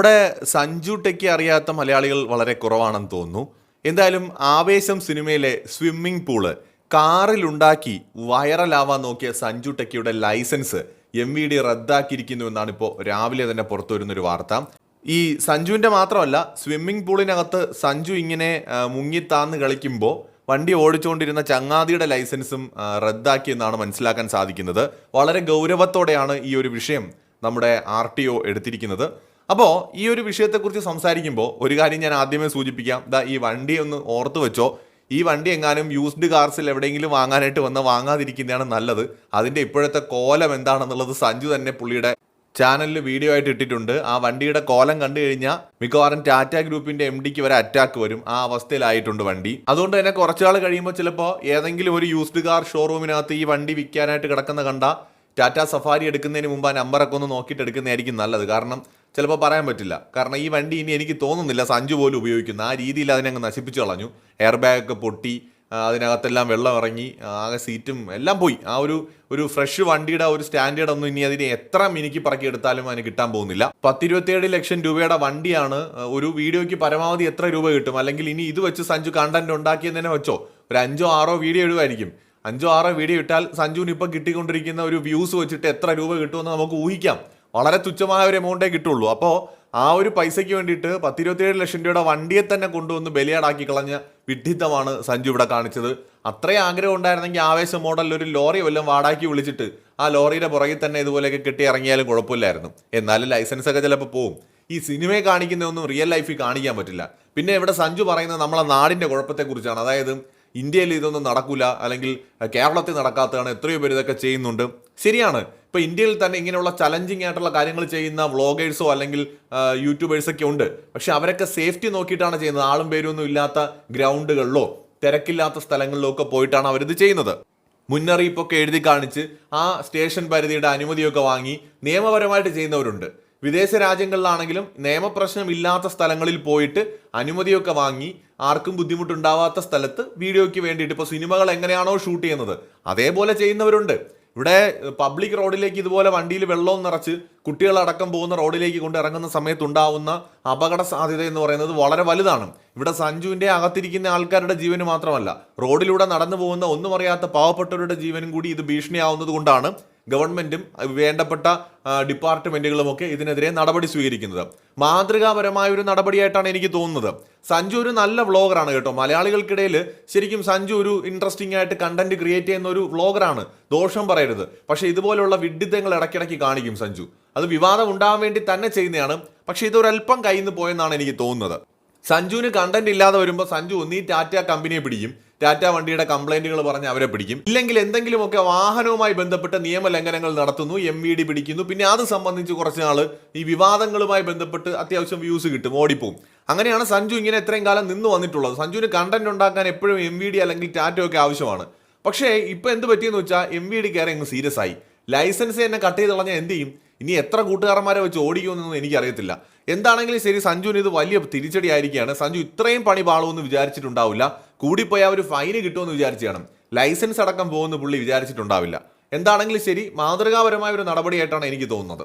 നമ്മുടെ സഞ്ജു ടെക്കി അറിയാത്ത മലയാളികൾ വളരെ കുറവാണെന്ന് തോന്നുന്നു. എന്തായാലും ആവേശം സിനിമയിലെ സ്വിമ്മിംഗ് പൂൾ കാറിലുണ്ടാക്കി വൈറലാവാൻ നോക്കിയ സഞ്ജു ടെക്കിയുടെ ലൈസൻസ് എം വി ഡി റദ്ദാക്കിയിരിക്കുന്നു എന്നാണ് ഇപ്പോൾ രാവിലെ തന്നെ പുറത്തു വരുന്നൊരു വാർത്ത. ഈ സഞ്ജുവിന്റെ മാത്രമല്ല സ്വിമ്മിംഗ് പൂളിനകത്ത് സഞ്ജു ഇങ്ങനെ മുങ്ങിത്താന്ന് കളിക്കുമ്പോൾ വണ്ടി ഓടിച്ചുകൊണ്ടിരുന്ന ചങ്ങാതിയുടെ ലൈസൻസും റദ്ദാക്കിയെന്നാണ് മനസ്സിലാക്കാൻ സാധിക്കുന്നത്. വളരെ ഗൗരവത്തോടെയാണ് ഈ ഒരു വിഷയം നമ്മുടെ ആർ ടി ഒ എടുത്തിരിക്കുന്നത്. അപ്പോൾ ഈ ഒരു വിഷയത്തെക്കുറിച്ച് സംസാരിക്കുമ്പോൾ ഒരു കാര്യം ഞാൻ ആദ്യമേ സൂചിപ്പിക്കാം. ദാ ഈ വണ്ടി ഒന്ന് ഓർത്ത് വെച്ചോ. ഈ വണ്ടി എങ്ങാനും യൂസ്ഡ് കാർസിൽ എവിടെയെങ്കിലും വാങ്ങാനായിട്ട് വന്ന വാങ്ങാതിരിക്കുന്നതാണ് നല്ലത്. അതിന്റെ ഇപ്പോഴത്തെ കോലം എന്താണെന്നുള്ളത് സഞ്ജു തന്നെ പുള്ളിയുടെ ചാനലിൽ വീഡിയോ ആയിട്ട് ഇട്ടിട്ടുണ്ട്. ആ വണ്ടിയുടെ കോലം കണ്ടു കഴിഞ്ഞാൽ മിക്കവാറും ടാറ്റ ഗ്രൂപ്പിന്റെ എം ഡിക്ക് വരെ അറ്റാക്ക് വരും. ആ അവസ്ഥയിലായിട്ടുണ്ട് വണ്ടി. അതുകൊണ്ട് തന്നെ കുറച്ചാൾ കഴിയുമ്പോൾ ചിലപ്പോൾ ഏതെങ്കിലും ഒരു യൂസ്ഡ് കാർ ഷോറൂമിനകത്ത് ഈ വണ്ടി വിൽക്കാനായിട്ട് കിടക്കുന്ന കണ്ട ടാറ്റ സഫാരി എടുക്കുന്നതിന് മുമ്പ് ആ നമ്പറൊക്കെ ഒന്ന് നോക്കിയിട്ട് എടുക്കുന്നതായിരിക്കും നല്ലത്. കാരണം ചിലപ്പോൾ പറയാൻ പറ്റില്ല. കാരണം ഈ വണ്ടി ഇനി എനിക്ക് തോന്നുന്നില്ല സഞ്ജു പോലും ഉപയോഗിക്കുന്നു. ആ രീതിയിൽ അതിനങ്ങ് നശിപ്പിച്ചു കളഞ്ഞു. എയർ ബാഗ് ഒക്കെ പൊട്ടി അതിനകത്തെല്ലാം വെള്ളം ഇറങ്ങി ആകെ സീറ്റും എല്ലാം പോയി. ആ ഒരു ഒരു ഫ്രഷ് വണ്ടിയുടെ ഒരു സ്റ്റാൻഡേർഡ് ഒന്നും ഇനി അതിനെ എത്ര മിനിക്ക് പറക്കി എടുത്താലും അതിന് കിട്ടാൻ പോകുന്നില്ല. പത്തിരുപത്തിയേഴ് ലക്ഷം രൂപയുടെ വണ്ടിയാണ് ഒരു വീഡിയോയ്ക്ക് പരമാവധി എത്ര രൂപ കിട്ടും? അല്ലെങ്കിൽ ഇനി ഇത് വെച്ച് സഞ്ജു കണ്ടന്റ് ഉണ്ടാക്കിയതിനെ വെച്ചോ? ഒരു അഞ്ചോ ആറോ വീഡിയോ ഇടുമായിരിക്കും അഞ്ചോ ആറോ വീഡിയോ ഇട്ടാൽ സഞ്ജുവിന് ഇപ്പം കിട്ടിക്കൊണ്ടിരിക്കുന്ന ഒരു വ്യൂസ് വെച്ചിട്ട് എത്ര രൂപ കിട്ടുമെന്ന് നമുക്ക് ഊഹിക്കാം. വളരെ തുച്ഛമായ ഒരു എമൗണ്ടേ കിട്ടുള്ളൂ. അപ്പോൾ ആ ഒരു പൈസയ്ക്ക് വേണ്ടിയിട്ട് പത്തിരുപത്തിയേഴ് ലക്ഷം രൂപയുടെ വണ്ടിയെ തന്നെ കൊണ്ടുവന്ന് ബലിയാടാക്കി കളഞ്ഞ വിഡ്ഢിത്തമാണ് സഞ്ജു ഇവിടെ കാണിച്ചത്. അത്രയും ആഗ്രഹം ഉണ്ടായിരുന്നെങ്കിൽ ആവേശ മോഡലിൽ ഒരു ലോറി വല്ലതും വാടാക്കി വിളിച്ചിട്ട് ആ ലോറിയുടെ പുറകിൽ തന്നെ ഇതുപോലെയൊക്കെ കെട്ടി ഇറങ്ങിയാലും കുഴപ്പമില്ലായിരുന്നു. എന്നാലും ലൈസൻസ് ഒക്കെ ചിലപ്പോൾ പോവും. ഈ സിനിമയെ കാണിക്കുന്നതൊന്നും റിയൽ ലൈഫിൽ കാണിക്കാൻ പറ്റില്ല. പിന്നെ ഇവിടെ സഞ്ജു പറയുന്നത് നമ്മളെ നാടിന്റെ കുഴപ്പത്തെക്കുറിച്ചാണ്. അതായത് ഇന്ത്യയിൽ ഇതൊന്നും നടക്കില്ല അല്ലെങ്കിൽ കേരളത്തിൽ നടക്കാത്തതാണ് എത്രയോ പേര് ഇതൊക്കെ ചെയ്യുന്നുണ്ട്. ശരിയാണ്. ഇപ്പോൾ ഇന്ത്യയിൽ തന്നെ ഇങ്ങനെയുള്ള ചലഞ്ചിങ് ആയിട്ടുള്ള കാര്യങ്ങൾ ചെയ്യുന്ന വ്ളോഗേഴ്സോ അല്ലെങ്കിൽ യൂട്യൂബേഴ്സൊക്കെ ഉണ്ട്. പക്ഷെ അവരൊക്കെ സേഫ്റ്റി നോക്കിയിട്ടാണ് ചെയ്യുന്നത്. ആളും പേരൊന്നും ഇല്ലാത്ത ഗ്രൗണ്ടുകളിലോ തിരക്കില്ലാത്ത സ്ഥലങ്ങളിലോ ഒക്കെ പോയിട്ടാണ് അവരിത് ചെയ്യുന്നത്. മുന്നറിയിപ്പൊക്കെ എഴുതി കാണിച്ച് ആ സ്റ്റേഷൻ പരിധിയുടെ അനുമതിയൊക്കെ വാങ്ങി നിയമപരമായിട്ട് ചെയ്യുന്നവരുണ്ട്. വിദേശ രാജ്യങ്ങളിലാണെങ്കിലും നിയമപ്രശ്നം ഇല്ലാത്ത സ്ഥലങ്ങളിൽ പോയിട്ട് അനുമതിയൊക്കെ വാങ്ങി ആർക്കും ബുദ്ധിമുട്ടുണ്ടാവാത്ത സ്ഥലത്ത് വീഡിയോയ്ക്ക് വേണ്ടിയിട്ട് ഇപ്പോൾ സിനിമകൾ എങ്ങനെയാണോ ഷൂട്ട് ചെയ്യുന്നത് അതേപോലെ ചെയ്യുന്നവരുണ്ട്. ഇവിടെ പബ്ലിക് റോഡിലേക്ക് ഇതുപോലെ വണ്ടിയിൽ വെള്ളവും നിറച്ച് കുട്ടികളടക്കം പോകുന്ന റോഡിലേക്ക് കൊണ്ട് ഇറങ്ങുന്ന സമയത്ത് ഉണ്ടാവുന്ന അപകട സാധ്യത എന്ന് പറയുന്നത് വളരെ വലുതാണ്. ഇവിടെ സഞ്ജുവിന്റെ അകത്തിരിക്കുന്ന ആൾക്കാരുടെ ജീവന് മാത്രമല്ല റോഡിലൂടെ നടന്നു പോകുന്ന ഒന്നും അറിയാത്ത പാവപ്പെട്ടവരുടെ ജീവനും കൂടി ഇത് ഭീഷണിയാവുന്നത് കൊണ്ടാണ് ഗവൺമെന്റും വേണ്ടപ്പെട്ട ഡിപ്പാർട്ട്മെന്റുകളുമൊക്കെ ഡിപ്പാർട്ട്മെന്റുകളും ഇതിനെതിരെ നടപടി സ്വീകരിക്കുന്നത്. മാതൃകാപരമായ ഒരു നടപടിയായിട്ടാണ് എനിക്ക് തോന്നുന്നത്. സഞ്ജു ഒരു നല്ല വ്ളോഗറാണ് കേട്ടോ. മലയാളികൾക്കിടയിൽ ശരിക്കും സഞ്ജു ഒരു ഇൻട്രസ്റ്റിംഗ് ആയിട്ട് കണ്ടന്റ് ക്രിയേറ്റ് ചെയ്യുന്ന ഒരു വ്ളോഗറാണ്. ദോഷം പറയരുത്. പക്ഷേ ഇതുപോലുള്ള വിഡിത്തങ്ങൾ ഇടയ്ക്കിടയ്ക്ക് കാണിക്കും സഞ്ജു. അത് വിവാദം ഉണ്ടാകാൻ വേണ്ടി തന്നെ ചെയ്യുന്നതാണ്. പക്ഷെ ഇതൊരല്പം കയ്യിൽ നിന്ന് പോയെന്നാണ് എനിക്ക് തോന്നുന്നത്. സഞ്ജുവിന് കണ്ടന്റ് ഇല്ലാതെ വരുമ്പോൾ സഞ്ജു ഒന്നീ ടാറ്റ കമ്പനിയെ പിടിക്കും. ടാറ്റ വണ്ടിയുടെ കംപ്ലൈന്റുകൾ പറഞ്ഞ് അവരെ പിടിക്കും. ഇല്ലെങ്കിൽ എന്തെങ്കിലുമൊക്കെ വാഹനവുമായി ബന്ധപ്പെട്ട നിയമലംഘനങ്ങൾ നടത്തുന്നു എം വി ഡി പിടിക്കുന്നു. പിന്നെ അത് സംബന്ധിച്ച് കുറച്ച് നാൾ ഈ വിവാദങ്ങളുമായി ബന്ധപ്പെട്ട് അത്യാവശ്യം വ്യൂസ് കിട്ടും ഓടിപ്പോവും. അങ്ങനെയാണ് സഞ്ജു ഇങ്ങനെ ഇത്രയും കാലം നിന്ന് വന്നിട്ടുള്ളത്. സഞ്ജുവിന് കണ്ടന്റ് ഉണ്ടാക്കാൻ എപ്പോഴും എം വി ഡി അല്ലെങ്കിൽ ടാറ്റ ഒക്കെ ആവശ്യമാണ്. പക്ഷേ ഇപ്പൊ എന്ത് പറ്റിയെന്ന് വെച്ചാൽ എം വി ഡി കയറി അങ്ങ് സീരിയസ് ആയി. ലൈസൻസ് തന്നെ കട്ട് ചെയ്ത് കളഞ്ഞാൽ എന്ത് ചെയ്യും? ഇനി എത്ര കൂട്ടുകാരന്മാരെ വെച്ച് ഓടിക്കുമെന്നൊന്നും എനിക്കറിയത്തില്ല. എന്താണെങ്കിലും ശരി സഞ്ജുവിന് ഇത് വലിയ തിരിച്ചടി ആയിരിക്കുകയാണ് സഞ്ജു ഇത്രയും പണി പാളുമെന്ന് വിചാരിച്ചിട്ടുണ്ടാവില്ല. കൂടിപ്പോയാൽ ഒരു ഫൈന് കിട്ടുമെന്ന് വിചാരിച്ചു കാണും ലൈസൻസ് അടക്കം പോകുന്ന പുള്ളി വിചാരിച്ചിട്ടുണ്ടാവില്ല. എന്താണെങ്കിലും ശരി മാതൃകാപരമായ ഒരു നടപടിയായിട്ടാണ് എനിക്ക് തോന്നുന്നത്.